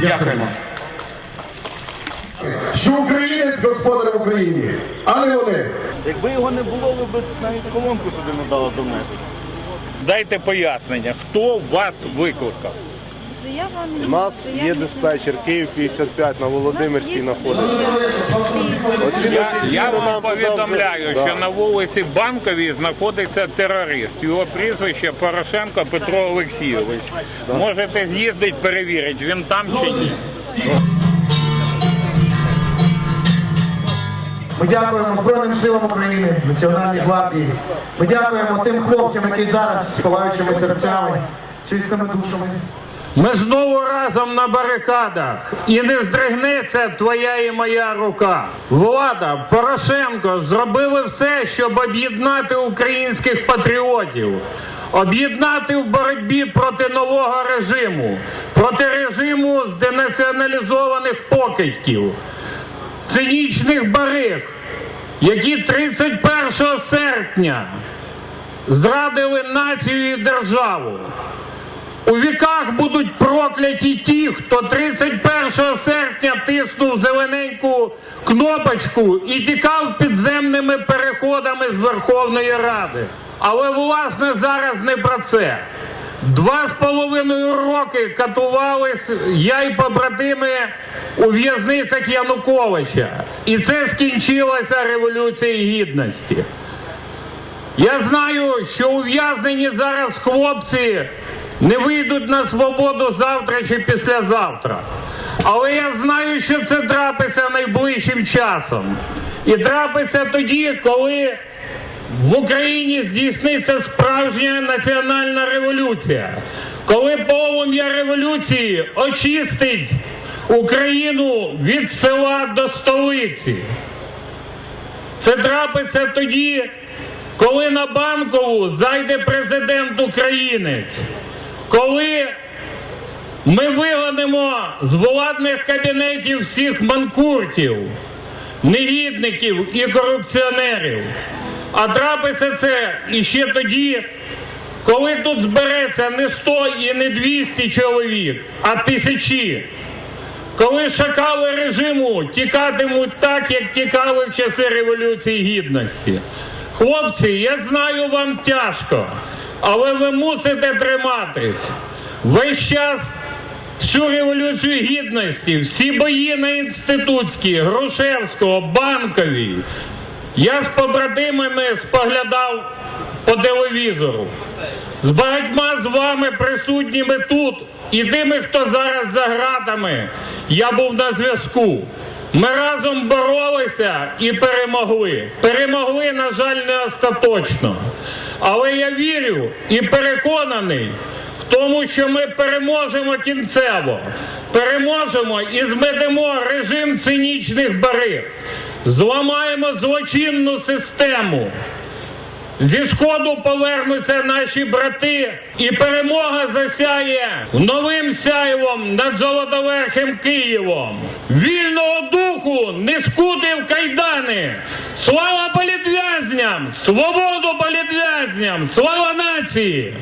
Дякуємо. Що українець господар в Україні, а не вони. Якби його не було, ви б навіть колонку сюди не дали донести. Дайте пояснення, хто вас викликав. Заява У нас є диспетчер Київ 55 на Володимирській знаходиться. От Я, я вам повідомляю, що Да. на вулиці Банковій знаходиться терорист. Його прізвище Порошенко Петро Олексійович. Можете з'їздити, перевірити, він там чи ні. Ми дякуємо Збройним силам України, Національній гвардії. Ми дякуємо тим хлопцям, які зараз з палаючими серцями, чистими душами. Ми знову разом на барикадах, і не здригнеться твоя і моя рука. Влада, Порошенко зробили все, щоб об'єднати українських патріотів, об'єднати в боротьбі проти нового режиму, проти режиму з денаціоналізованих покидьків, цинічних бариг, які 31 серпня зрадили націю і державу. У віках будуть прокляті ті, хто 31 серпня тиснув зелененьку кнопочку і тікав підземними переходами з Верховної Ради. Але власне зараз не про це. Два з половиною роки катувались я й побратими у в'язницях Януковича. І це скінчилося Революцією Гідності. Я знаю, що ув'язнені зараз хлопці не вийдуть на свободу завтра чи післязавтра. Але я знаю, що це трапиться найближчим часом. І трапиться тоді, коли в Україні здійсниться справжня національна революція, коли полум'я революції очистить Україну від села до столиці. Це трапиться тоді, коли на банкову зайде президент українець, коли ми вигонимо з владних кабінетів всіх манкуртів, негідників і корупціонерів. А трапиться це іще тоді, коли тут збереться не 100 і не 200 чоловік, а тисячі. Коли шакали режиму тікатимуть так, як тікали в часи Революції Гідності. Хлопці, я знаю, вам тяжко, але ви мусите триматись. Весь час всю революцію гідності, всі бої на інститутській, Грушевського, Банковій. Я з побратимами споглядав по телевізору. З багатьма з вами присутніми тут і тими, хто зараз за гратами, я був на зв'язку. Ми разом боролися і перемогли. Перемогли, на жаль, не остаточно. Але я вірю і переконаний в тому, що ми переможемо кінцево, переможемо і зведемо режим цинічних бариг, зламаємо злочинну систему. Зі сходу повернуться наші брати, і перемога засяє новим сяйвом над Золотоверхим Києвом. Вільного духу не скутив кайдани. Слава політв'язням! Свободу політв'язням! Слава нації!